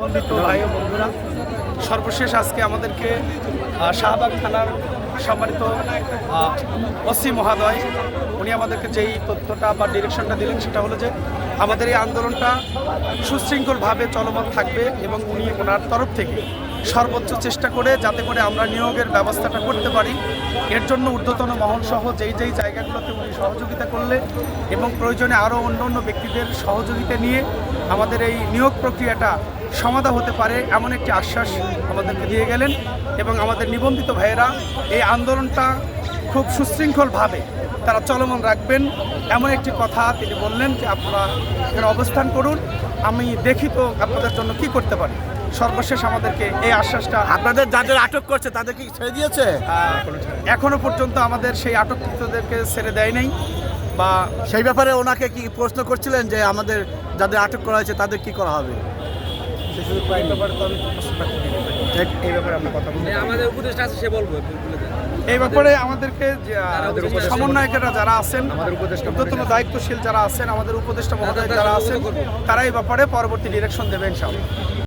ভাই বন্ধুরা, সর্বশেষ আজকে আমাদেরকে শাহবাগ থানার সম্মানিত ওসি মহোদয়, উনি আমাদেরকে যেই তথ্যটা বা ডিরেকশনটা দিলেন সেটা হলো যে আমাদের এই আন্দোলনটা সুশৃঙ্খলভাবে চলমান থাকবে এবং উনি ওনার তরফ থেকে সর্বোচ্চ চেষ্টা করে যাতে করে আমরা নিয়োগের ব্যবস্থাটা করতে পারি। এর জন্য ঊর্ধ্বতন মহল সহ যেই যেই জায়গাগুলোতে উনি সহযোগিতা করলে এবং প্রয়োজনে আরও অন্য অন্য ব্যক্তিদের সহযোগিতা নিয়ে আমাদের এই নিয়োগ প্রক্রিয়াটা সমাধা হতে পারে এমন একটি আশ্বাস আমাদেরকে দিয়ে গেলেন এবং আমাদের নিবন্ধিত ভাইয়েরা এই আন্দোলনটা খুব সুশৃঙ্খলভাবে তারা চলমান রাখবেন। এমন একটি কথা তিনি বললেন যে আপনারা এখানে অবস্থান করুন আমি দেখি তো আপনাদের জন্য কি করতে পারি। সর্বশেষ আমাদেরকে এই আশ্বাসটা আপনাদের যাদের আটক করছে তাদের কি ছেড়ে দিয়েছে? আহ, এখনও পর্যন্ত আমাদের সেই আটককৃতদেরকে ছেড়ে দেয় নাই বা সেই ব্যাপারে ওনাকে কি প্রশ্ন করছিলেন যে আমাদের যাদের আটক করা হয়েছে তাদের কি করা হবে? এই ব্যাপারে। এই আমরা কথা বলতে আমাদের উপদেষ্টা আছে সে বলব বলে এই ব্যাপারে আমাদেরকে সমন্বয়কেরা যারা আছেন ঊর্ধ্বতন দায়িত্বশীল যারা আছেন আমাদের উপদেষ্টা মহোদয় যারা আছেন তারা এই ব্যাপারে পরবর্তী ডিরেকশন দেবেন ইনশাআল্লাহ।